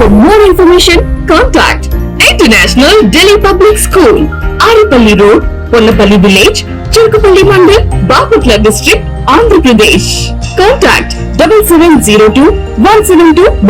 For more information, contact International Delhi Public School, Aripalli Road, Ponnapalli Village, Chirkupalli Mandal, Bapatla District, Andhra Pradesh. Contact 7702 172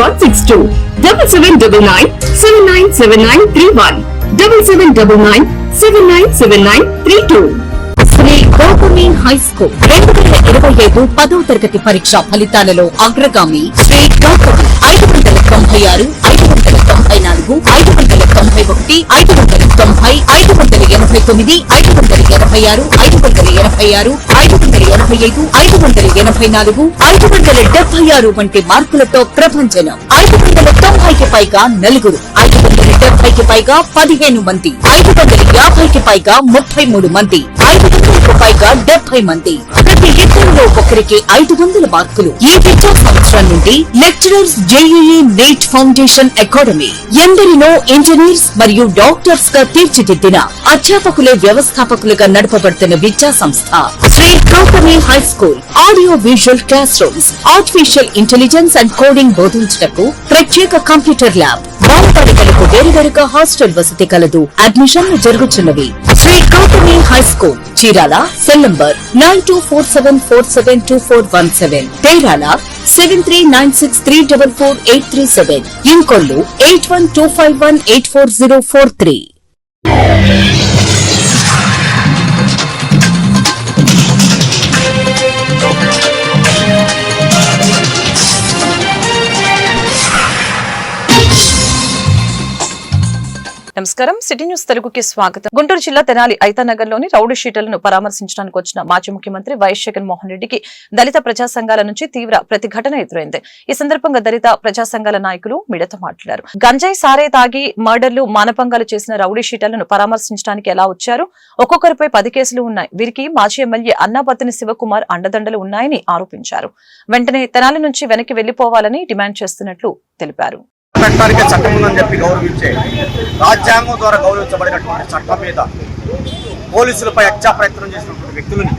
Gautami high school రెండు వేల ఇరవై ఐదు పదో తరగతి పరీక్ష ఫలితాలలో అగ్రగామి శ్రీ గౌతమి ఐదు వందల తొంభై ఆరు ఐదు వందల తొంభై నాలుగు ఐదు వందల తొంభై ఒకటి ఐదు వందల తొంభై ఐదు వందల ఎనభై తొమ్మిది ఐదు వందల ఎనభై ఆరు ఐదు వందల ఎనభై ఆరు ఐదు వందల ఎనభై ఐదు ఐదు వందల ఎనభై నాలుగు ఐదు వందల డెబ్బై ఆరు వంటి మార్కులతో ప్రభంజనం ఐదు వందల తొంభైకి పైగా నలుగురు ఐదు వందల డెబ్బైకి పైగా పదిహేను మంది ఐదు వందల యాభైకి పైగా ముప్పై మూడు మంది ఐదు వందలకు పైగా డెబ్బై మంది. ప్రతి ఇద్దరిలో ఒకరికి ఐదు వందల మార్కులు. ఈ విద్యా సంవత్సరం నుండి lecturers JEE NEET foundation academy ఎందరినో ఇంజనీర్స్ మరియు డాక్టర్స్గా తీర్చిదిద్దిన అధ్యాపకులే వ్యవస్థాపకులుగా నడపబడుతున్న విద్యా సంస్థ. Sri Gautami high school audio visual class rooms artificial intelligence and coding బోధించటకు ప్రత్యేక కంప్యూటర్ ల్యాబ్ బాలబాలికలకు వేరువేరుగా హాస్టల్ వసతి కలదు అడ్మిషన్లు జరుగుతున్నవి Shri Gautami high school Chirala cell number nine two four seven four seven two four one seven తేరాల seven three nine six three double four eight three seven Inkollu eight one two five one eight four zero four three నమస్కారం. City news తెలుగుకి స్వాగతం. గుంటూరు జిల్లా Tenali ఐతానగర్లోని rowdy షీటలను పరామర్శించడానికి వచ్చిన మాజీ ముఖ్యమంత్రి YS Jaganmohan రెడ్డికి దళిత ప్రజా సంఘాల నుంచి తీవ్ర ప్రతిఘటన ఎదురైంది. ఈ సందర్భంగా దళిత ప్రజా సంఘాల నాయకులు మిడత మాట్లాడారు. గంజాయి సారే తాగి మర్డర్లు మానభంగాలు చేసిన రౌడీ షీటలను పరామర్శించడానికి ఎలా వచ్చారు? ఒక్కొక్కరిపై పది కేసులు ఉన్నాయి. వీరికి మాజీ ఎమ్మెల్యే అన్నాపతిని శివకుమార్ అండదండలు ఉన్నాయని ఆరోపించారు. వెంటనే తెనాలి నుంచి వెనక్కి వెళ్ళిపోవాలని డిమాండ్ చేస్తున్నట్లు తెలిపారు. పెట్టడానికి చట్టం ఉందని చెప్పి గౌరవించే రాజ్యాంగం ద్వారా గౌరవించబడినటువంటి చట్టం మీద పోలీసులపై హత్యా ప్రయత్నం చేసినటువంటి వ్యక్తులని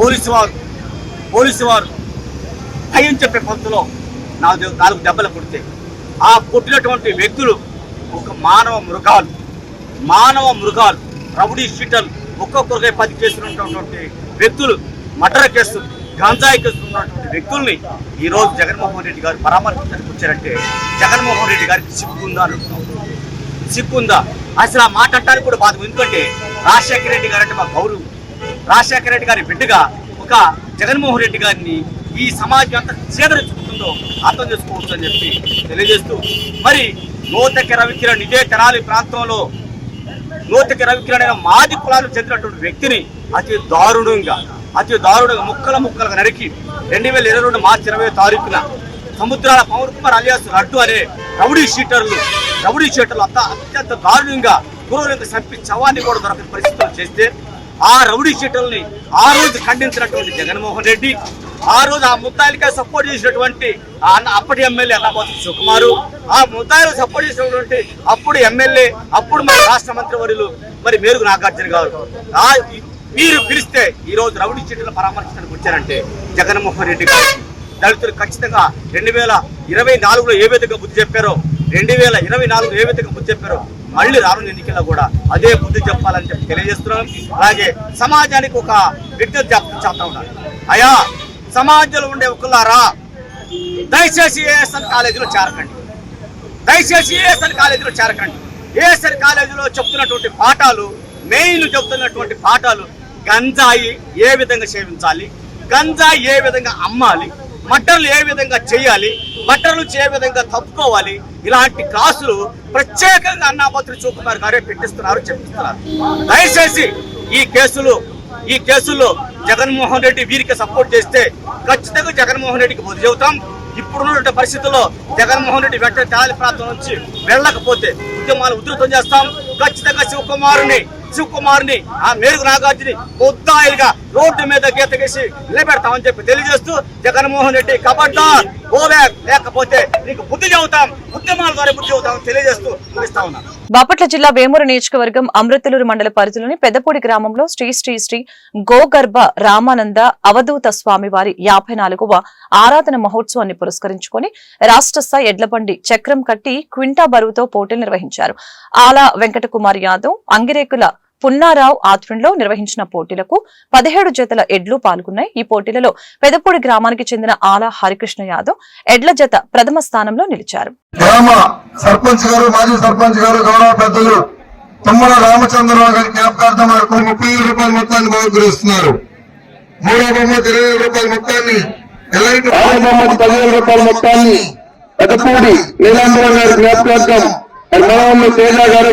పోలీసు వారు పోలీసు వారు భయం చెప్పే పంతులో నాలుగు నాలుగు దెబ్బలు కొడితే ఆ పుట్టినటువంటి వ్యక్తులు ఒక మానవ మృగాలు. మానవ మృగాలు. రౌడీ షీటర్లు ఒక్కొక్కరికై పది కేసులు ఉన్నటువంటి వ్యక్తులు మర్డర్ కేసులు. గాంజాయి వ్యక్తుల్ని ఈరోజు జగన్మోహన్ రెడ్డి గారు పరామర్శించడానికి వచ్చారంటే జగన్మోహన్ రెడ్డి గారికి సిగ్గుందా అని అడుగుతాం. సిగ్గుందా అసలు ఆ మాట అంటానికి కూడా బాధ ఎందుకంటే రాజశేఖర రెడ్డి గారు అంటే మా గౌరవం. రాజశేఖర రెడ్డి గారి బిడ్డగా ఒక జగన్మోహన్ రెడ్డి గారిని ఈ సమాజం ఎంత చేదరించుకుంటుందో అర్థం చేసుకోవచ్చు అని చెప్పి తెలియజేస్తూ మరి నూతకి రవికిరణ్ ఇదే తెరాలి ప్రాంతంలో నూతకి రవికిరణ్ అనే మాది కులాలకు చెందినటువంటి వ్యక్తిని అతి దారుణంగా అతి దారుణంగా ముక్కల ముక్కలుగా నరికి రెండు వేల ఇరవై రెండు మార్చి ఇరవై తారీఖున సముద్రాల పవన్ కుమార్ అలియాస్ లడ్డు అనే రౌడీ షీటర్లు రౌడీ షీటర్లు అంతా అత్యంత దారుణంగా క్రూరంగా చంపి చవాన్ని కూడా దొరకని పరిస్థితులు చేస్తే ఆ రౌడీ షీటర్ని ఆ రోజు ఖండించినటువంటి జగన్మోహన్ రెడ్డి ఆ రోజు ఆ ముద్దాయిలకే సపోర్ట్ చేసినటువంటి ఆ అన్న అప్పటి ఎమ్మెల్యే అన్నపోతు సుకుమారు ఆ ముద్దాయిలు సపోర్ట్ చేసినటువంటి అప్పుడు ఎమ్మెల్యే అప్పుడు మన రాష్ట్ర మంత్రి వర్యులు మరి మేరుగు నాగార్జున గారు. మీరు పిలిస్తే ఈ రోజు రౌడీ చీట్లను పరామర్శించడానికి వచ్చారంటే జగన్మోహన్ రెడ్డి గారు. దళితులు ఖచ్చితంగా రెండు వేల ఇరవై నాలుగులో ఏ విధంగా బుద్ధి చెప్పారో రెండు వేల ఇరవై నాలుగు ఏ విధంగా బుద్ధి చెప్పారో మళ్ళీ రానున్న ఎన్నికల్లో కూడా అదే బుద్ధి చెప్పాలని చెప్పి తెలియజేస్తున్నాం. అలాగే సమాజానికి ఒక విజ్ఞప్తి చేస్తా ఉన్నాను అయా సమాజంలో ఉండే ఒకలారా దయచేసి ఏఎస్ఎన్ కాలేజీలో చేరకండి. దయచేసి ఏఎస్ఎన్ కాలేజీలో చేరకండి. ఏఎస్ఎన్ కాలేజీలో చెప్తున్నటువంటి పాఠాలు మెయిన్ చెప్తున్నటువంటి పాఠాలు గంజాయి ఏ విధంగా సేవించాలి? గంజాయి ఏ విధంగా అమ్మాలి? మట్టర్లు ఏ విధంగా చేయాలి? మట్టర్ల ఏ విధంగా తప్పుకోవాలి? ఇలాంటి క్లాసులు ప్రత్యేకంగా అన్నాపత్రి శివకుమార్ గారే పెట్టిస్తున్నారు చెప్పిస్తున్నారు. దయచేసి ఈ కేసులు ఈ కేసుల్లో జగన్మోహన్ రెడ్డి వీరికి సపోర్ట్ చేస్తే ఖచ్చితంగా జగన్మోహన్ రెడ్డికి బుద్ధి చెబుతాం. ఇప్పుడున్నటువంటి పరిస్థితుల్లో జగన్మోహన్ రెడ్డి వెంటనే తెనాలి ప్రాంతం నుంచి వెళ్ళకపోతే ఉద్యమాలు ఉధృతం చేస్తాం. ఖచ్చితంగా శివకుమారుని శివ్ కుమార్ని ఆ మేరుగు నాగార్జుని ముద్దాయిలుగా రోడ్డు మీద గీత నిలబెడతామని చెప్పి తెలియజేస్తూ జగన్మోహన్ రెడ్డి కబడ్డార్ ఓబ్యాక్ లేకపోతే నీకు బుద్ధి చెబుతాం ఉద్యమాల ద్వారా బుద్ధి చెబుతాం తెలియజేస్తూ ముగిస్తా ఉన్నాను. బాపట్ల జిల్లా వేమూరు నియోజకవర్గం అమృతలూరు మండల పరిధిలోని పెద్దపూడి గ్రామంలో శ్రీ శ్రీ శ్రీ గోగర్భ రామానంద అవధూత స్వామి వారి యాభై నాలుగవ ఆరాధన మహోత్సవాన్ని పురస్కరించుకుని రాష్ట్ర స్థాయి ఎడ్లబండి చక్రం కట్టి క్వింటా బరువుతో పోటీలు నిర్వహించారు. ఆలా వెంకటకుమార్ యాదవ్ అంగిరేకుల పున్నారావు ఆధ్వర్యంలో నిర్వహించిన పోటీలకు పదిహేడు జతల ఎడ్లు పాల్గొన్నాయి. ఈ పోటీలలో పెదపూడి గ్రామానికి చెందిన ఆలా హరికృష్ణ యాదవ్ ఎడ్ల జత ప్రథమ స్థానంలో నిలిచారు. గ్రామ సర్పంచ్ గారు మాజీ సర్పంచ్ గారు గౌరవ పెద్దలు తుమ్మల రామచంద్రరావు గారి జ్ఞాపకార్థం ఒక ముప్పై ఏడు రూపాయల మొత్తాన్ని బహుకరిస్తున్నారు. మూడో బొమ్మతి ఇరవై ఏడు రూపాయల మొత్తాన్ని ఎలాంటి బొమ్మతి పదివేల రూపాయల మొత్తాన్ని పెద్దపూడి నీలాంబరం గారి జ్ఞాపకార్థం. తేజ గారు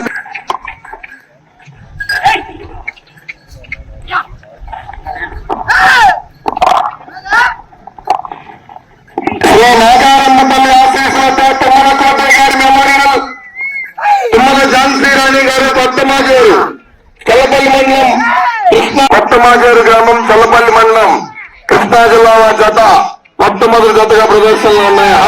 Allah'ım ya.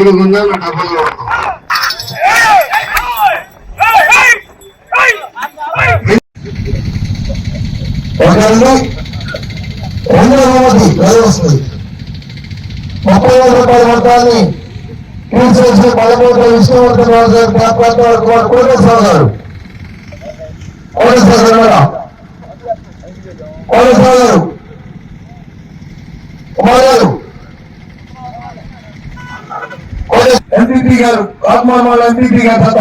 సింగిల్ ఉందా నా డబ్బులు ఒకళ్ళు రెండు బహుమతి వేలు వస్తుంది ముప్పై వేల రూపాయల మొత్తాన్ని తీర్చేసిన పదమూడు విష్ణువర్ధన్ రాజు గారు జ్ఞాపకార్థం కోటేశ్వర గారు. కోటేశ్వర గారు. కోటేశ్వర గారు కుమార్ గారు ఎంపీపీ గారు ఆత్మామాల ఎంపీపీ గారు తత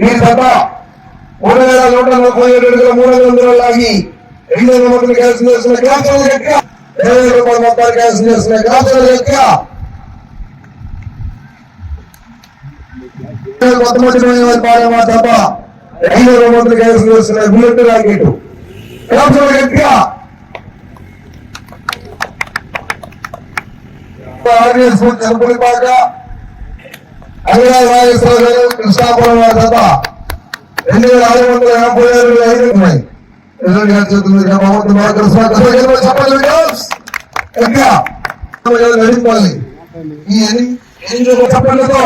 ఈ తత మూడు వేల నూట నలభై ఏడు అడుగుల మూడు వందల లాగి రెండు క్యాన్సిల్ చేసిన ఇరవై రూపాయల మొత్తాలు క్యాన్సిల్ చేసిన తప్ప రెండు వేల క్యాన్సిల్ చేసిన bullet rocket RS Cherupulipaka Nageswara గారు కృష్ణాపురం వారి తప్ప రెండు వేల ఆరు వందల ఐదు ఉన్నాయి. ఎల్లుండి చెప్పండి ఈ చెప్పండితో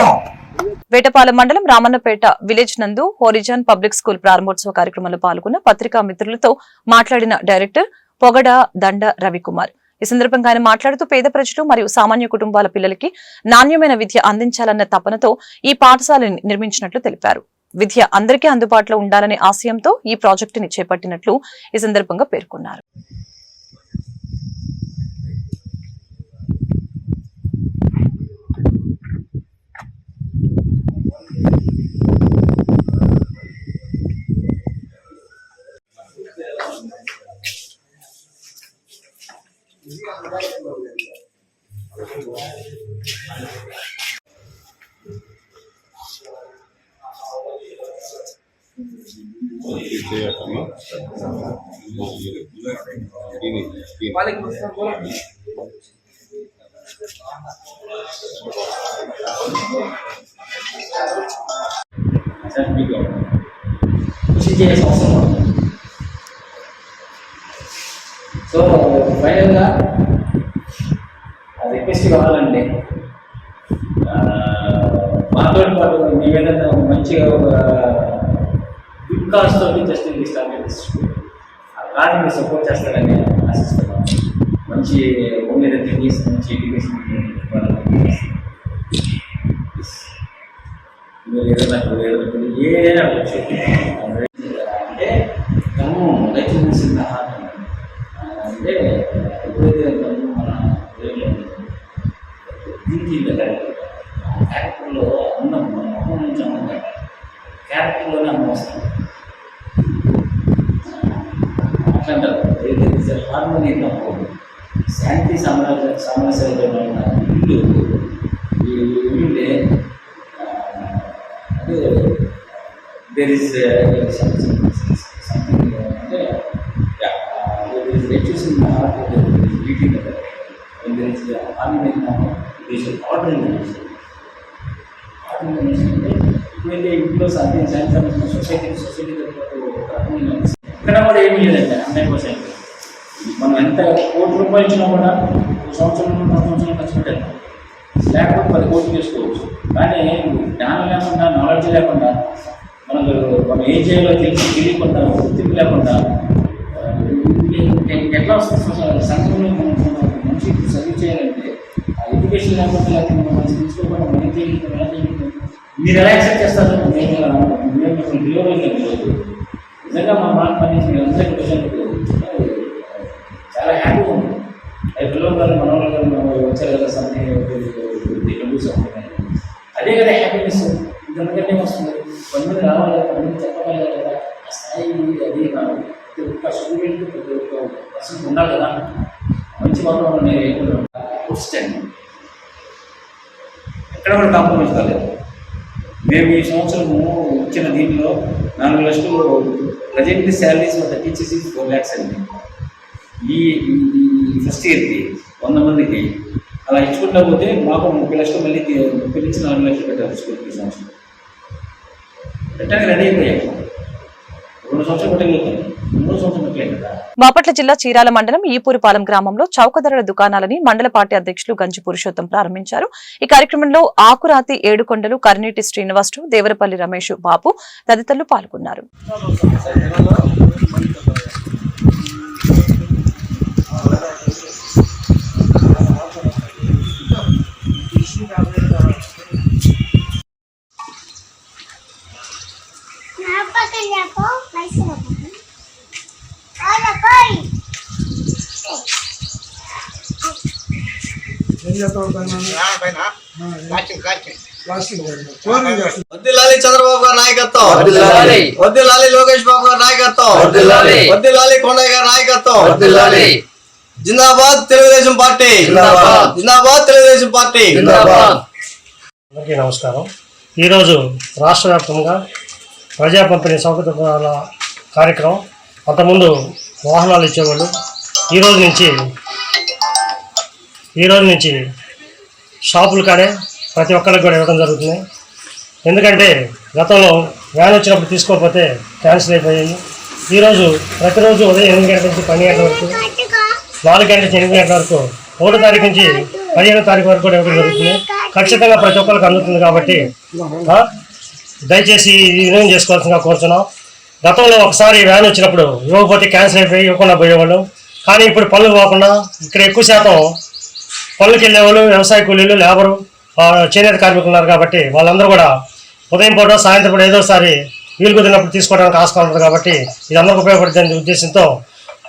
వేటపాలెం మండలం రామన్నపేట విలేజ్ నందు హోరిజాన్ పబ్లిక్ స్కూల్ ప్రారంభోత్సవ కార్యక్రమంలో పాల్గొన్న పత్రికా మిత్రులతో మాట్లాడిన డైరెక్టర్ పొగడ దండ రవికుమార్. ఈ సందర్భంగా ఆయన మాట్లాడుతూ పేద ప్రజలు మరియు సామాన్య కుటుంబాల పిల్లలకి నాణ్యమైన విద్య అందించాలన్న తపనతో ఈ పాఠశాలని నిర్మించినట్లు తెలిపారు. విద్య అందరికీ అందుబాటులో ఉండాలనే ఆశయంతో ఈ ప్రాజెక్టుని చేపట్టినట్లు ఈ సందర్భంగా పేర్కొన్నారు. वालेकुम अस्सलाम बोलो सर ठीक है उसी जैसे मौसम సో ఫైనల్గా రిక్వెస్ట్ కావాలండి మాతో పాటు మేమేదైనా మంచిగా ఒక గుడ్ కాస్ట్ తోటి జస్ట్ స్టార్ట్ చేసి కార్డు మీరు సపోర్ట్ చేస్తారని ఆశిస్తున్నాను మంచి హోమ్ మీద తిరిగి మంచి ఎడ్యుకేషన్ మీరు ఏదైనా ఏదైనా అంటే తను రైతు అంటే ఎప్పుడైతే తను మన దీనికి క్యారెక్టర్లో అందం మన మొహం నుంచి అందం క్యారెక్టర్లోనే అందం వస్తుంది. అట్లంటారు ఏదైతే హార్మోని తప్పు శాంతి సామ్రాజ్య సామరస్యంతో ఉన్న ఇల్లు ఈ ఇల్లుంటే ఆ, అంటే దేర్ ఇస్ సంథింగ్ అంటే there is reduce in heart beating there is harmony there is order in order అంటే ఇప్పుడైతే ఇంట్లో సాధ్యం శాంతి సొసైటీ సొసైటీ ఒక రకమైన ఇక్కడ కూడా ఏమీ లేదండి అన్నయ్య పర్సెంట్ మనం ఎంత కోటి రూపాయలు ఇచ్చినా కూడా ఒక సంవత్సరం రెండు సంవత్సరం ఖర్చు పెట్టాలి లేకపోతే పది కోట్లు తీసుకోవచ్చు కానీ జ్ఞానం లేకుండా నాలెడ్జ్ లేకుండా మనకు మనం ఏం చేయాలో తెలిసి తెలియకుండా గుర్తింపు లేకుండా ఎట్లా వస్తుంది సంఘంలో మనం మంచి సర్వీస్ చేయాలంటే ఆ ఎడ్యుకేషన్ లేకుండా లేకపోతే మనం తెలుసుకోకుండా మనం ఏం చేయగలుగుతాం ఎలా చేయగలుగుతాం? మీరు ఎలా యాక్సెప్ట్ చేస్తారు? నేను మేము మిమ్మల్ని నిజంగా మా మాట పని మీరు అందరికీ చాలా హ్యాపీగా ఉంది. అది పిల్లలు గారు మనవాళ్ళు గారు వచ్చారు కదా సంథింగ్ అదే కదా హ్యాపీనెస్. ఇంతకంటే వస్తుంది? కొంతమంది రావాలి కదా కొంతమంది చెప్పగలగాలి కదా. ఆ స్థాయి అది నా ప్రతి ఒక్క స్టూడెంట్ ప్రతి ఒక్క పర్సన్ ఉండాలి కదా. మంచి వాతావరణం నేను ఎక్కడ ఎక్కడ కూడా కాంప్రమైజ్ కాలేదు. మేము ఈ సంవత్సరము ఇచ్చిన దీనిలో నాలుగు లక్షలు present salaries of the teachers is four lakhs అండి. ఈ ఫస్ట్ ఇయర్కి వంద మందికి అలా ఇచ్చుకుంటా పోతే మాకు ముప్పై లక్షలు మళ్ళీ ముప్పై నుంచి నాలుగు లక్షలు పెట్టాలి స్కూల్కి ఈ సంవత్సరం. పెట్టడానికి రెడీ అయిపోయాం రెండు సంవత్సరాలు పెట్టగలుగుతాం మూడు సంవత్సరాలు పెట్టలేదు కదా బాపట్ల జిల్లా చీరాల మండలం ఈపూరిపాలెం గ్రామంలో చౌకధరల దుకాణాలని మండల పార్టీ అధ్యక్షులు గంజి పురుషోత్తం ప్రారంభించారు. ఈ కార్యక్రమంలో ఆకురాతి ఏడుకొండలు కర్నీటి శ్రీనివాసు దేవరపల్లి రమేష్ బాబు తదితరులు పాల్గొన్నారు. Napakalapo, may చంద్రబాబు గారి నాయకత్వం. లోకేష్ బాబు గారి నాయకత్వం. వర్ధిల్లాలి. వద్దిలాలి కొండయ్య గారి నాయకత్వం. జిందాబాద్ తెలుగుదేశం పార్టీ. జిందాబాద్. జిందాబాద్ తెలుగుదేశం పార్టీ. జిందాబాద్. అందరికీ నమస్కారం. ఈరోజు రాష్ట్ర వ్యాప్తంగా ప్రజా పంపిణీ సౌకర్యాల కార్యక్రమం. అంతకుముందు వాహనాలు ఇచ్చేవాళ్ళు. ఈరోజు నుంచి ఈరోజు నుంచి షాపులు కాడే ప్రతి ఒక్కరికి కూడా ఇవ్వడం జరుగుతుంది. ఎందుకంటే గతంలో వ్యాన్ వచ్చినప్పుడు తీసుకోకపోతే క్యాన్సిల్ అయిపోయాయి ఈరోజు ప్రతిరోజు ఉదయం ఎనిమిది గంటల నుంచి పన్నెండు గంటల వరకు నాలుగు గంటల నుంచి ఎనిమిది గంటల వరకు ఒకటో తారీఖు నుంచి పదిహేనో తారీఖు వరకు కూడా ఇవ్వడం జరుగుతుంది. ఖచ్చితంగా ప్రతి ఒక్కరికి అందుతుంది కాబట్టి దయచేసి వినియోగం చేసుకోవాల్సిందిగా కోరుతున్నాం. గతంలో ఒకసారి వ్యాన్ వచ్చినప్పుడు ఇవ్వకపోతే క్యాన్సిల్ అయిపోయి ఇవ్వకుండా పోయేవాళ్ళు. కానీ ఇప్పుడు పనులు పోకుండా ఇక్కడ ఎక్కువ శాతం పనులకు వెళ్ళేవాళ్ళు వ్యవసాయ కూలీలు లేబరు చేనేత కార్మికులు ఉన్నారు కాబట్టి వాళ్ళందరూ కూడా ఉదయం పూట సాయంత్రం పూట ఏదోసారి వీలు కుదిరినప్పుడు తీసుకోవడానికి ఆస్కారం ఉంటుంది కాబట్టి ఇది అందరికి ఉపయోగపడుతుంది ఉద్దేశంతో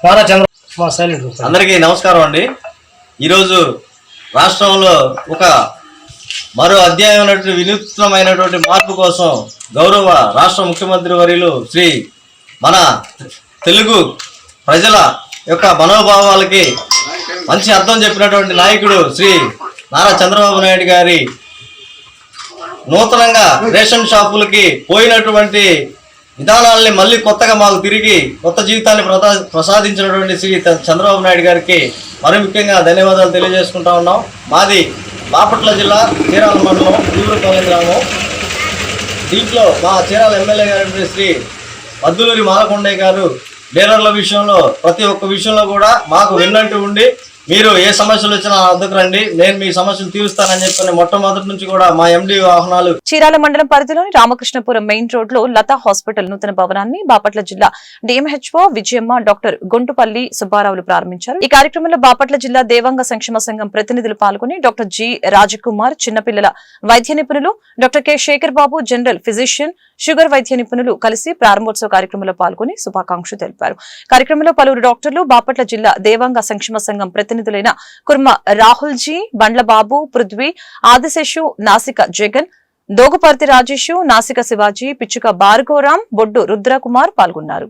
నారా చంద్ర మా సైలెంట్. అందరికీ నమస్కారం అండి. ఈరోజు రాష్ట్రంలో ఒక మరో అధ్యాయమైనటువంటి వినూత్నమైనటువంటి మార్పు కోసం గౌరవ రాష్ట్ర ముఖ్యమంత్రి వర్యులు శ్రీ మన తెలుగు ప్రజల యొక్క మనోభావాలకి మంచి అర్థం చెప్పినటువంటి నాయకుడు శ్రీ నారా చంద్రబాబు నాయుడు గారి నూతనంగా రేషన్ షాపులకి పోయినటువంటి విధానాల్ని మళ్ళీ కొత్తగా మాకు తిరిగి కొత్త జీవితాన్ని ప్రసా ప్రసాదించినటువంటి శ్రీ చంద్రబాబు నాయుడు గారికి మరి ముఖ్యంగా ధన్యవాదాలు తెలియజేసుకుంటా ఉన్నాం. మాది బాపట్ల జిల్లా చీరాల మండలం తీవ్రపల్లి గ్రామం. దీంట్లో మా చీరాల ఎమ్మెల్యే గారి శ్రీ మద్దులూరి మాలకొండయ్య గారు డీలర్ల విషయంలో ప్రతి ఒక్క విషయంలో కూడా మాకు విన్నట్టు ఉండి మీరు ఏ సమస్యలు వచ్చినా నా రండి. నేను మీ సమస్యలు తీరుస్తానని చెప్పని మొట్టమొదటి నుంచి కూడా మా ఎండి వాహనాలు చీరాల మండలం పరిధిలోని రామకృష్ణపురం మెయిన్ రోడ్లో లతా హాస్పిటల్ నూతన భవనాన్ని బాపట్ల జిల్లా డిఎంహెచ్ఓ విజయమ్మ డాక్టర్ గొంటుపల్లి సుబ్బారావులు ప్రారంభించారు. ఈ కార్యక్రమంలో బాపట్ల జిల్లా దేవాంగ సంక్షేమ సంఘం ప్రతినిధులు పాల్గొని డాక్టర్ జి రాజకుమార్ చిన్నపిల్లల వైద్య నిపుణులు doctor K Sekhar Babu general physician sugar వైద్య నిపుణులు కలిసి ప్రారంభోత్సవ కార్యక్రమంలో పాల్గొని శుభాకాంక్షలు తెలిపారు. కార్యక్రమంలో పలువురు డాక్టర్లు బాపట్ల జిల్లా దేవాంగ సంక్షేమ సంఘం ప్రతినిధులైన కుర్మ రాహుల్ జీ బండ్ల బాబు పృథ్వీ ఆదిశేషు నాసిక జగన్ దోగుపర్తి రాజేషు నాసిక శివాజీ పిచ్చుక బార్గోరాం బొడ్డు రుద్రకుమార్ పాల్గొన్నారు.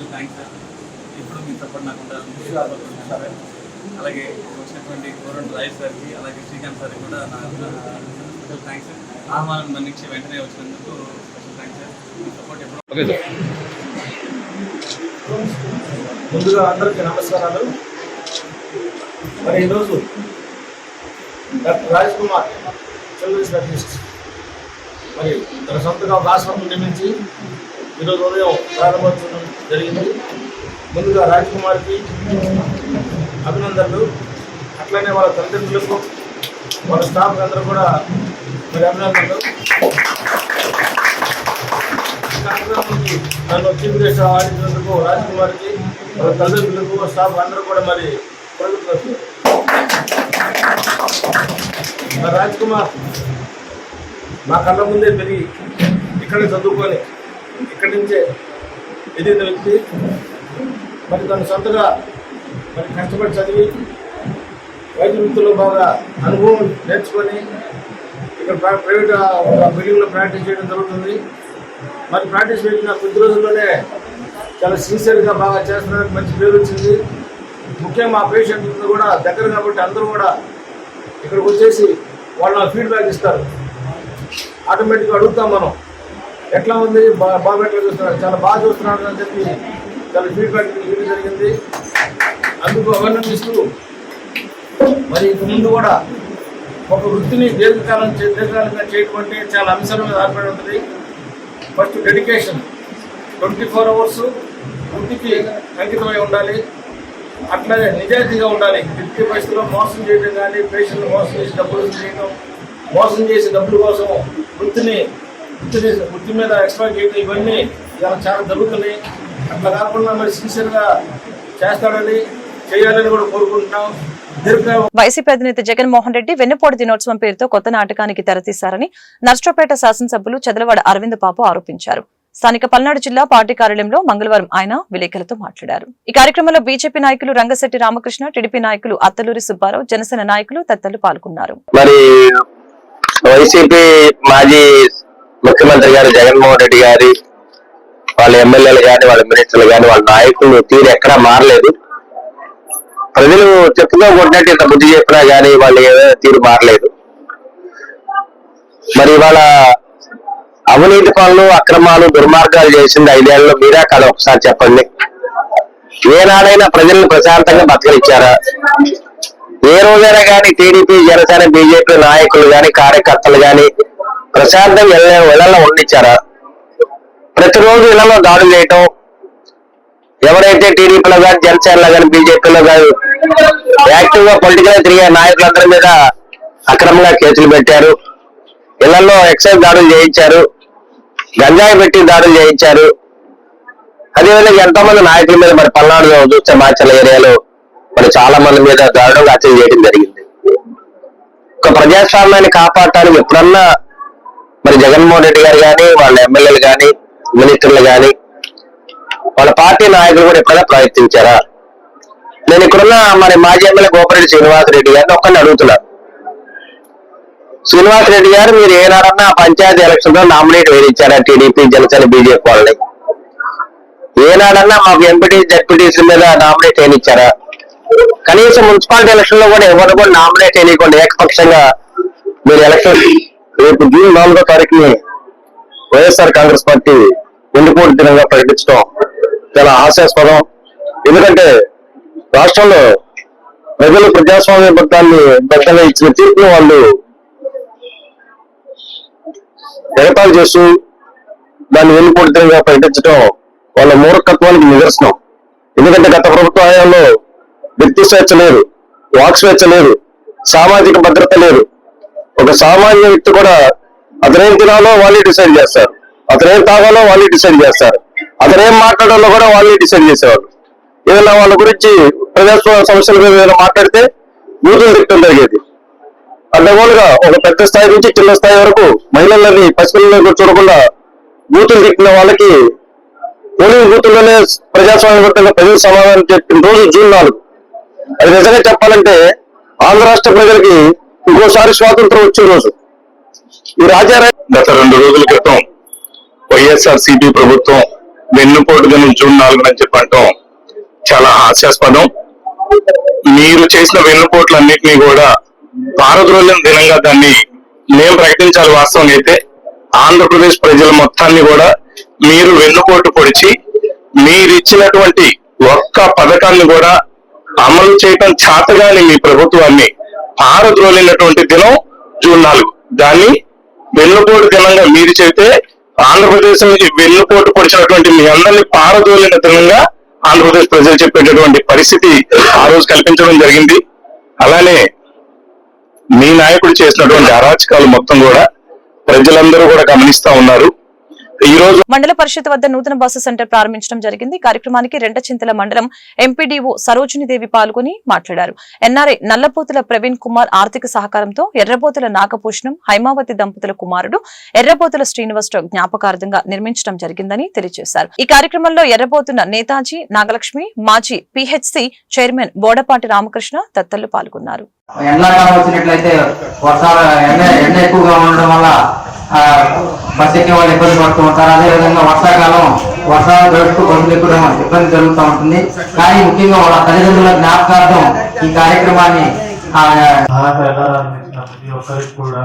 సార్ థ్యాంక్స్ సార్ ఇప్పుడు మీ సపోర్ట్ నాకు ఉండాలని అలాగే వచ్చినటువంటి గౌరవం రాయ్ సార్కి అలాగే శ్రీకాంత్ సార్కి కూడా నా స్పెషల్ థ్యాంక్స్ ఆహ్వానం మన్నించి వెంటనే వచ్చినందుకు స్పెషల్ థ్యాంక్స్ సార్ మీ సపోర్ట్ ఎప్పుడు ముందుగా అందరికీ నమస్కారాలు. మరి ఈరోజు doctor Raj Kumar children specialist మరి తన సొంతగా ఒక ఆసుపత్రి నిర్మించి ఈరోజు ఉదయం ప్రారంభోత్సవం జరిగింది. ముందుగా రాజ్ కుమార్కి అభినందనలు. అట్లనే వాళ్ళ తల్లిదండ్రులకు వాళ్ళ స్టాఫ్ అందరూ కూడా మరి అభినందనలు. కార్యక్రమానికి నన్ను చీఫ్ గెస్ట్ ఆడించినందుకు రాజ్ కుమార్కి వాళ్ళ తల్లిదండ్రులకు స్టాఫ్ అందరూ కూడా మరి ప్రభుత్వం మరి రాజ్ కుమార్ మా కళ్ళ ముందే పెరిగి ఇక్కడే చదువుకొని ఇక్కడి నుంచే ఎదిగిన వ్యక్తి మరి తను సొంతగా మరి కష్టపడి చదివి వైద్య వృత్తిలో బాగా అనుభవం నేర్చుకొని ఇక్కడ ప్రా- ప్రైవేట్ బిల్డింగ్లో ప్రాక్టీస్ చేయడం జరుగుతుంది. మరి ప్రాక్టీస్ పెట్టిన కొద్ది రోజుల్లోనే చాలా సిన్సియర్గా బాగా చేస్తున్నానికి మంచి పేరు వచ్చింది. ముఖ్యంగా మా పేషెంట్ కూడా దగ్గర కాబట్టి అందరూ కూడా ఇక్కడికి వచ్చేసి వాళ్ళ ఫీడ్బ్యాక్ ఇస్తారు. ఆటోమేటిక్గా అడుగుతాం మనం. ఎట్లా ఉంది? బాబు బాగా ఎట్లా చూస్తున్నారు చాలా బాగా చూస్తున్నాడు అని చెప్పి చాలా ఫీడ్బ్యాక్ ఇవ్వడం జరిగింది. అందుకు అభినందిస్తూ మరి ఇంతకుముందు ముందు కూడా ఒక వృత్తిని దీర్ఘకాలం చే- దీర్ఘకాలంగా చేయడం అంటే చాలా అంశాల మీద ఆధారపడి ఉంటుంది. First dedication twenty four hours వృత్తికి అంకితమై ఉండాలి. అట్లాగే నిజాయితీగా ఉండాలి. వ్యక్తి పరిస్థితుల్లో మోసం చేయడం కానీ పేషెంట్ మోసం చేసి డబ్బులు చేయడం మోసం చేసి డబ్బుల కోసం వృత్తిని వృత్తి మీద ఎక్స్ట్రా చేయడం ఇవన్నీ ఇలా చాలా జరుగుతున్నాయి. అట్లా కాకుండా మరి సిన్సియర్గా చేస్తాడని చేయాలని కూడా కోరుకుంటున్నాం. వైసీపీ అధినేత జగన్మోహన్ రెడ్డి వెన్నుపోటు దినోత్సవం పేరుతో కొత్త నాటకానికి తెరతీశారని నర్సరావుపేట శాసనసభ్యులు చదలవాడ అరవింద్ బాబు ఆరోపించారు. స్థానిక పల్నాడు జిల్లా పార్టీ కార్యాలయంలో మంగళవారం ఆయన విలేకరులతో మాట్లాడారు. ఈ కార్యక్రమంలో బీజేపీ నాయకులు రంగశెట్టి రామకృష్ణ టీడీపీ నాయకులు అత్తలూరి సుబ్బారావు జనసేన నాయకులు తదితరులు పాల్గొన్నారు. మరి వైసీపీ మాజీ ముఖ్యమంత్రి గారు జగన్మోహన్ రెడ్డి గారి వాళ్ళ ఎమ్మెల్యేలు కానీ వాళ్ళ మినిస్టర్లు కానీ వాళ్ళ నాయకులు తీరు ఎక్కడా మారలేదు. ప్రజలు చెప్పుకోకుంటే ఇంత బుద్ధి చెప్పినా కానీ వాళ్ళు ఏదైనా తీరు మారలేదు. మరి ఇవాళ అవినీతి పనులు అక్రమాలు దుర్మార్గాలు చేసింది ఐదేళ్ళలో మీరా కాదు ఒకసారి చెప్పండి. ఏనాడైనా ప్రజలను ప్రశాంతంగా బతకనిచ్చారా? ఏ రోజైనా కానీ టీడీపీ జనసేన బీజేపీ నాయకులు కానీ కార్యకర్తలు కానీ ప్రశాంతం ఇళ్ళ ఇళ్ళలో ఉండిచ్చారా ప్రతిరోజు ఇళ్ళలో దాడులు చేయటం ఎవరైతే టీడీపీలో కానీ జనసేనలో కానీ బీజేపీలో కానీ యాక్టివ్గా పొలిటికల్ తిరిగే నాయకులందరి మీద అక్రమంగా కేసులు పెట్టారు. ఇళ్ళలో ఎక్సైజ్ దాడులు చేయించారు. గంజాయి పెట్టి దాడులు చేయించారు. అదేవిధంగా ఎంతో మంది నాయకుల మీద మరి పల్నాడు చూస్తే మాచల ఏరియాలో మరి చాలా మంది మీద దారుణంగా హత్యలు చేయడం జరిగింది. ఒక ప్రజాస్వామ్యాన్ని కాపాడటానికి ఎప్పుడన్నా మరి జగన్మోహన్ రెడ్డి గారు కానీ వాళ్ళ ఎమ్మెల్యేలు కానీ మినిస్టర్లు కానీ వాళ్ళ పార్టీ నాయకులు కూడా ఎప్పుడైనా ప్రయత్నించారా? నేను ఇక్కడున్న మరి మాజీ ఎమ్మెల్యే గోపిరెడ్డి శ్రీనివాస్ రెడ్డి గారిని ఒక్కరిని అడుగుతున్నా. శ్రీనివాస్ రెడ్డి గారు మీరు ఏనాడన్నా పంచాయతీ ఎలక్షన్లో నామినేట్ వేయించారా టీడీపీ జనసేన బీజేపీ వాళ్ళని? ఏనాడన్నా మాకు ఎంపీటీ జడ్పీటీసీ మీద నామినేట్ వేయించారా? కనీసం మున్సిపాలిటీ ఎలక్షన్లో కూడా ఎవరు కూడా నామినేట్ వేయకుండా ఏకపక్షంగా మీరు ఎలక్షన్ రేపు జూన్ నాలుగో తారీఖుని వైఎస్ఆర్ కాంగ్రెస్ పార్టీ ఎన్నుకోటి దినంగా ప్రకటించడం చాలా హాస్యాస్పదం. ఎందుకంటే రాష్ట్రంలో ప్రజలు ప్రజాస్వామ్య బద్దాన్ని బద్దంగా ఇచ్చిన తీర్పును వాళ్ళు ఎగతాలు చేస్తూ దాన్ని ఎన్నుకోటి దినంగా ప్రకటించడం వాళ్ళ మూర్ఖత్వానికి నిదర్శనం. ఎందుకంటే గత ప్రభుత్వ హయాంలో వ్యక్తి స్వేచ్ఛ లేదు వాక్ స్వేచ్ఛ లేదు సామాజిక భద్రత లేదు. ఒక సామాన్య వ్యక్తి కూడా అతనేం తినాలో వాళ్ళే డిసైడ్ చేస్తారు. అతనేం తాగాలో వాళ్ళే డిసైడ్ చేస్తారు. అతనేం మాట్లాడాలో కూడా వాళ్ళే డిసైడ్ చేసేవాళ్ళు. ఏదైనా వాళ్ళ గురించి ప్రజాస్వామ్య సమస్యల మీద ఏదైనా మాట్లాడితే బూతులు తిట్టడం జరిగేది. అడ్డగోలుగా ఒక పెద్ద స్థాయి నుంచి చిన్న స్థాయి వరకు మహిళలని పసిపిల్లలని చూడకుండా బూతులు తిట్టిన వాళ్ళకి పోలింగ్ బూతుల్లోనే ప్రజాస్వామ్యబద్ధంగా ప్రజలు సమాధానం చెప్పిన రోజు జూన్ నాలుగు. అది నిజంగా చెప్పాలంటే ఆంధ్ర రాష్ట్ర ప్రజలకి ఇంకోసారి స్వాతంత్రం వచ్చే రోజు ఈ రాజారాయ్ గత రెండు రోజుల క్రితం వైఎస్ఆర్ సిపి ప్రభుత్వం వెన్నుపోటుగా జూన్ జూన్ నాలుగునని చెప్పంటాం చాలా హాస్యాస్పదం. మీరు చేసిన వెన్నుపోట్లన్నింటినీ కూడా పారద్రోలిన దినంగా దాన్ని మేము ప్రకటించాలి వాస్తవం అయితే ఆంధ్రప్రదేశ్ ప్రజల మొత్తాన్ని కూడా మీరు వెన్నుపోటు పొడిచి మీరు ఇచ్చినటువంటి ఒక్క పథకాన్ని కూడా అమలు చేయటం చేతగాని మీ ప్రభుత్వాన్ని పారద్రోలినటువంటి దినం జూన్ నాలుగు. దాన్ని వెన్నుపోటు దినంగా మీరు చెబితే ఆంధ్రప్రదేశ్ నుంచి వెన్నుపోటు పొడిచినటువంటి మీ అందరినీ పారదోలిన దినంగా ఆంధ్రప్రదేశ్ ప్రజలు చెప్పేటటువంటి పరిస్థితి ఆ రోజు కల్పించడం జరిగింది. అలానే మీ నాయకుడు చేసినటువంటి అరాచకాలు మొత్తం కూడా ప్రజలందరూ కూడా గమనిస్తా ఉన్నారు. మండల పరిషత్ వద్ద నూతన బస్సు సెంటర్ ప్రారంభించడం జరిగింది. ఈ కార్యక్రమానికి రెంటచింతల మండలం ఎంపీడీఓ సరోజినిదేవి పాల్గొని మాట్లాడారు. ఎన్ఆర్ఐ నల్లపోతుల ప్రవీణ్ కుమార్ ఆర్థిక సహకారంతో ఎర్రబోతుల నాగభూషణం హైమావతి దంపతుల కుమారుడు ఎర్రబోతుల శ్రీనివాసరావు జ్ఞాపకార్థంగా నిర్మించడం జరిగిందని తెలియజేశారు. ఈ కార్యక్రమంలో ఎర్రబోతున్న నేతాజీ నాగలక్ష్మి మాజీ పిహెచ్సి చైర్మన్ బోడపాటి రామకృష్ణ తదితరులు పాల్గొన్నారు. ఎండాకాలం వచ్చినట్లయితే వర్షాలు ఎండ ఎండ ఎక్కువగా ఉండడం వల్ల బస్ ఎక్కే వాళ్ళు ఇబ్బంది పడుతూ ఉంటారు. అదేవిధంగా వర్షాకాలం వర్షాలు దొరుకుతూ బస్సులు ఎక్కడం ఇబ్బంది జరుగుతూ ఉంటుంది. కానీ ముఖ్యంగా వాళ్ళ తల్లిదండ్రుల జ్ఞాపకార్థం ఈ కార్యక్రమాన్ని ప్రతి ఒక్కరికి కూడా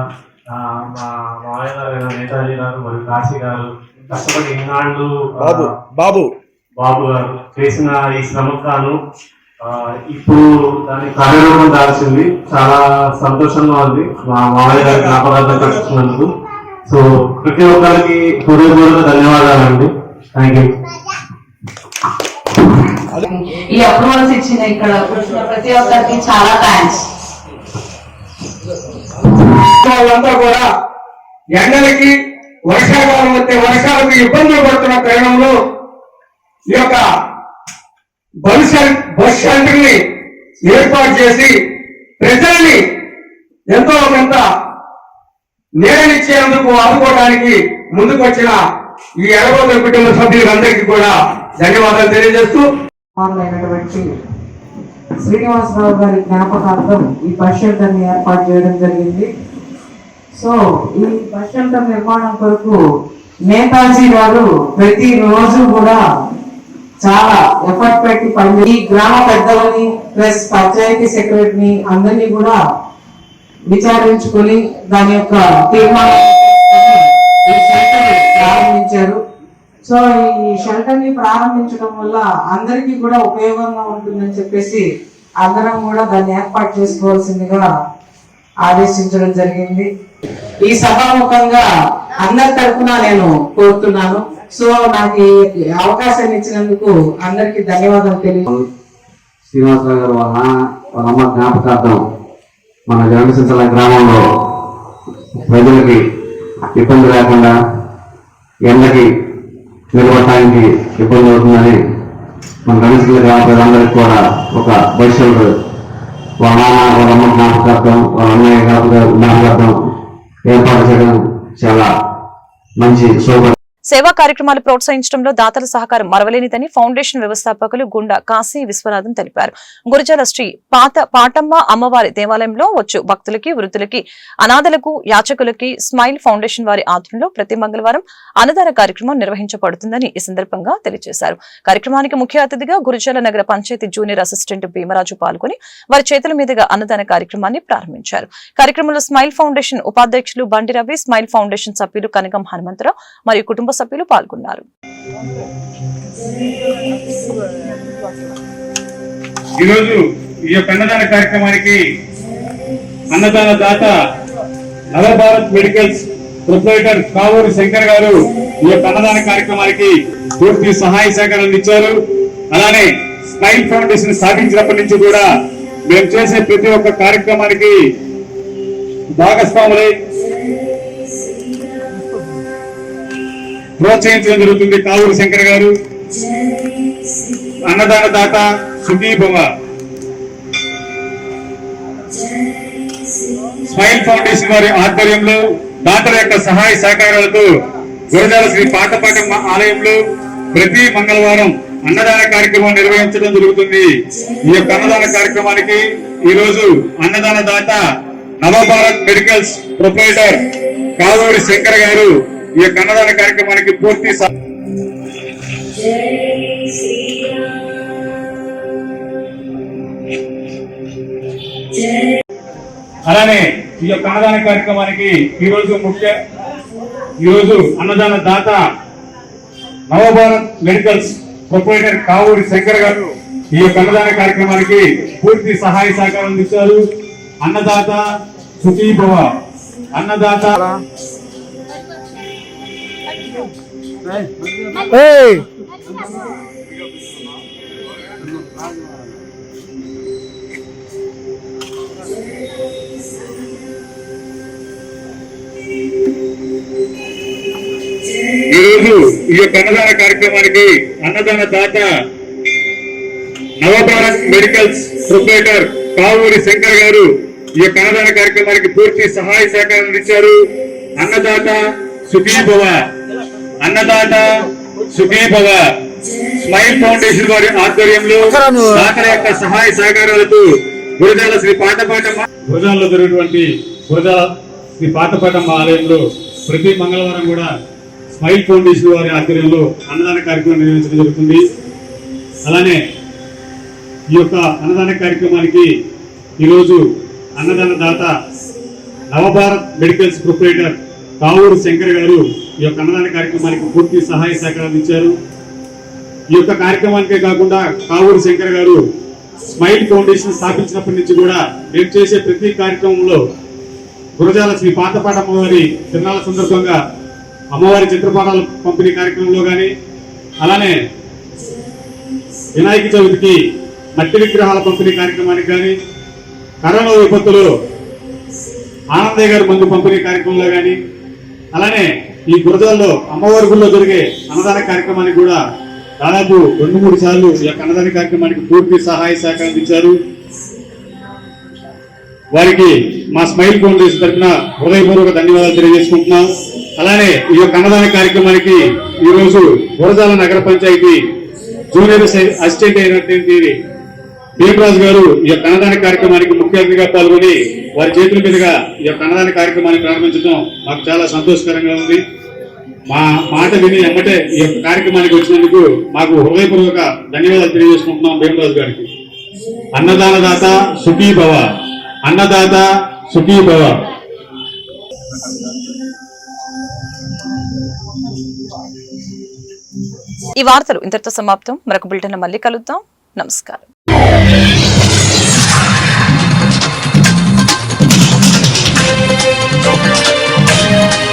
మా మామయ్య గారు నేతాజీ గారు మరియు కాశీ గారు కష్టపడి ఆ, బాబు బాబు. బాబు గారు చేసిన ఈ శ్రమకు గాను ఆ, ఇప్పుడు దాని కార్యరూపం దాల్చింది. చాలా సంతోషంగా ఉంది మా మామయ్య గారి జ్ఞాపకార్థం కట్టుకున్నందుకు సో ప్రతి ఒక్కరికి హృదయపూర్వక ధన్యవాదాలండి. థ్యాంక్ యూ ఈ అప్రూవల్స్ ఇచ్చిన ఇక్కడ ప్రతి ఒక్కరికి చాలా థ్యాంక్స్ వాళ్ళంతా కూడా ఎండలకి వర్షాకాలం వస్తే వర్షాలకు ఇబ్బందులు పడుతున్న తరుణంలో ఈ యొక్క బస్ బస్ షెల్టర్ని ఏర్పాటు చేసి ప్రజల్ని ఎంతో కొంత నేరనిచ్చేందుకు ఆదుకోవడానికి ముందుకొచ్చిన ఈ ఎడగోతుల కుటుంబ సభ్యులందరికీ కూడా ధన్యవాదాలు తెలియజేస్తూ శ్రీనివాసరావు గారి జ్ఞాపకార్థం ఈ బస్ షెల్టర్ని ఏర్పాటు చేయడం జరిగింది. సో ఈ బస్ షెల్టర్ నిర్మాణం కొరకు నేతాజీ గారు ప్రతి రోజు కూడా చాలా ఎఫర్ట్ పెట్టి పని ఈ గ్రామ పెద్దలని ప్లస్ పంచాయతీ సెక్రటరీని అందరినీ కూడా విచారించుకొని దాని యొక్క తీర్మానం ఈ షెల్టర్ ప్రారంభించారు. సో ఈ షెల్టర్ని ప్రారంభించడం వల్ల అందరికీ కూడా ఉపయోగంగా ఉంటుందని చెప్పేసి అందరం కూడా దాన్ని ఏర్పాటు చేసుకోవాల్సిందిగా ఆదేశించడం జరిగింది. ఈ సభాముఖంగా అందరి తరఫున నేను కోరుతున్నాను. సో నాకు ఈ అవకాశాన్ని ఇచ్చినందుకు అందరికీ ధన్యవాదాలు తెలియ శ్రీనివాసరావు గారు వాళ్ళ వాళ్ళ జ్ఞాపకార్థం మన జనసించల గ్రామంలో ప్రజలకి ఇబ్బంది లేకుండా ఎండకి నిలబడటానికి ఇబ్బంది అవుతుందని మన గణేశ్వర గ్రామ ప్రజలందరికీ కూడా ఒక భవిష్యత్తు వాళ్ళ నాన్న వాళ్ళమ్మ జ్ఞాపకార్థం వాళ్ళ అన్నయ్య జ్ఞాపకార్థం ఏర్పాటు చేయడం చాలా మంచి శోభ సేవా కార్యక్రమాలు ప్రోత్సహించడంలో దాతల సహకారం మరవలేనిదని ఫౌండేషన్ వ్యవస్థాపకులు గుండా కాశీ విశ్వనాథన్ తెలిపారు. గురుజాల శ్రీ పాత పాటమ్మ అమ్మవారి దేవాలయంలో వచ్చు భక్తులకి వృద్ధులకి అనాథలకు యాచకులకి స్మైల్ ఫౌండేషన్ వారి ఆధ్వర్యంలో ప్రతి మంగళవారం అన్నదాన కార్యక్రమం నిర్వహించబడుతుందని ఈ సందర్భంగా తెలియజేశారు. కార్యక్రమానికి ముఖ్య అతిథిగా గురుజాల నగర పంచాయతీ జూనియర్ అసిస్టెంట్ భీమరాజు పాల్గొని వారి చేతుల మీదుగా అన్నదాన కార్యక్రమాన్ని ప్రారంభించారు. కార్యక్రమంలో స్మైల్ ఫౌండేషన్ ఉపాధ్యక్షులు బండి రవి స్మైల్ ఫౌండేషన్ సభ్యులు కనగం హనుమంతరావు మరియు కుటుంబ సభ్యులు పాల్గొన్నారు. ఈరోజు ఈ యొక్క అన్నదాన కార్యక్రమానికి అన్నదాన దాత నవభారత్ మెడికల్స్ ప్రొపరేటర్ కావూరి శంకర్ గారు ఈ యొక్క అన్నదాన కార్యక్రమానికి పూర్తి సహాయ సహకారాలు ఇచ్చారు అలానే స్మైల్ ఫౌండేషన్ స్థాపించినప్పటి నుంచి కూడా మేము చేసే ప్రతి ఒక్క కార్యక్రమానికి భాగస్వాములై ప్రోత్సహించడం జరుగుతుంది. కావూరు శంకర్ గారు. అన్నదాన దాత సుఖీ స్మైల్ ఫౌండేషన్ వారి ఆధ్వర్యంలో దాతల యొక్క సహాయ సహకారాలతో గురజాల శ్రీ పాతపాట ఆలయంలో ప్రతి మంగళవారం అన్నదాన కార్యక్రమం నిర్వహించడం జరుగుతుంది. ఈ యొక్క అన్నదాన కార్యక్రమానికి ఈ రోజు అన్నదాన దాత నవభారత్ మెడికల్స్ ప్రొపరేటర్ కావూరి శంకర్ గారు ఈ యొక్క అన్నదాన కార్యక్రమానికి పూర్తి అలానే ఈ యొక్క అన్నదాన కార్యక్రమానికి ఈ రోజు ముఖ్య ఈ రోజు అన్నదాన దాత నవభారత్ మెడికల్స్ ప్రొపరేటర్ కావూరి శంకర్ గారు ఈ యొక్క అన్నదాన కార్యక్రమానికి పూర్తి సహాయ సహకారం అందించారు. అన్నదాత సుఖీభవ. అన్నదాత అన్నదాత ఈరోజు ఈ యొక్క అన్నదాన కార్యక్రమానికి అన్నదాన దాత నవభారత్ మెడికల్స్ ప్రొపరేటర్ కావూరి శంకర్ గారు ఈ యొక్క అన్నదాన కార్యక్రమానికి పూర్తి సహాయ సహకారం ఇచ్చారు అన్నదాత సుఖీభవ అన్నదాత సుఖీ భవ స్మైల్ ఫౌండేషన్ వారి ఆధ్వర్యంలో దాతల యొక్క సహాయ సహకారాలతో గురజాల శ్రీ పాటపాటమ్మ గురజాలలో జరిగినటువంటి గురజాల శ్రీ పాటపాటమ్మ ఆలయంలో ప్రతి మంగళవారం కూడా స్మైల్ ఫౌండేషన్ వారి ఆధ్వర్యంలో అన్నదాన కార్యక్రమం నిర్వహించడం జరుగుతుంది. అలానే ఈ యొక్క అన్నదాన కార్యక్రమానికి ఈరోజు అన్నదాన దాత నవభారత్ మెడికల్స్ ప్రొపరేటర్ కావూరు శంకర్ గారు ఈ యొక్క అన్నదాన కార్యక్రమానికి పూర్తి సహాయ సహకారాలు ఇచ్చారు. ఈ యొక్క కార్యక్రమానికే కాకుండా కావూరు శంకర్ గారు స్మైల్ ఫౌండేషన్ స్థాపించినప్పటి నుంచి కూడా మేము చేసే ప్రతి కార్యక్రమంలో గురజాల శ్రీ పాతపాట అమ్మవారి తిరణాల సందర్భంగా అమ్మవారి చిత్రపటాల పంపిణీ కార్యక్రమంలో కానీ అలానే వినాయక చవితికి మట్టి విగ్రహాల పంపిణీ కార్యక్రమానికి కానీ కరోనా విపత్తులో ఆనందయ్య గారి మందు పంపిణీ కార్యక్రమంలో కానీ అలానే ఈ గురజాల్లో అమ్మవారి గుళ్ళో జరిగే అన్నదాన కార్యక్రమానికి కూడా దాదాపు రెండు మూడు సార్లు ఈ యొక్క అన్నదాన కార్యక్రమానికి పూర్తి సహాయ సహకారం ఇచ్చారు. వారికి మా స్మైల్ ఫౌండేషన్ తరఫున హృదయపూర్వక ధన్యవాదాలు తెలియజేసుకుంటున్నాం. అలానే ఈ యొక్క అన్నదాన కార్యక్రమానికి ఈ రోజు గురజాల నగర పంచాయతీ జూనియర్ అసిస్టెంట్ అయినటువంటి భీమరాజు గారు ఈ యొక్క అన్నదాన కార్యక్రమానికి ముఖ్య అతిథిగా పాల్గొని వారి చేతుల మీదుగా ఈ యొక్క అన్నదాన కార్యక్రమాన్ని ప్రారంభించడం మాకు చాలా సంతోషకరంగా ఉంది. మా మాట విని ఎమ్మటే ఈ యొక్క కార్యక్రమానికి వచ్చినందుకు మాకు హృదయపూర్వక ధన్యవాదాలు తెలియజేసుకుంటున్నాం భీమరాజు గారికి. అన్నదాన దాత సుఖీ భవ. అన్నదాత సుఖీ భవ. ఈ వార్తలు ఇంతటితో సమాప్తం. మరొక బులెటిన్ మళ్ళీ కలుద్దాం. నమస్కారం. Música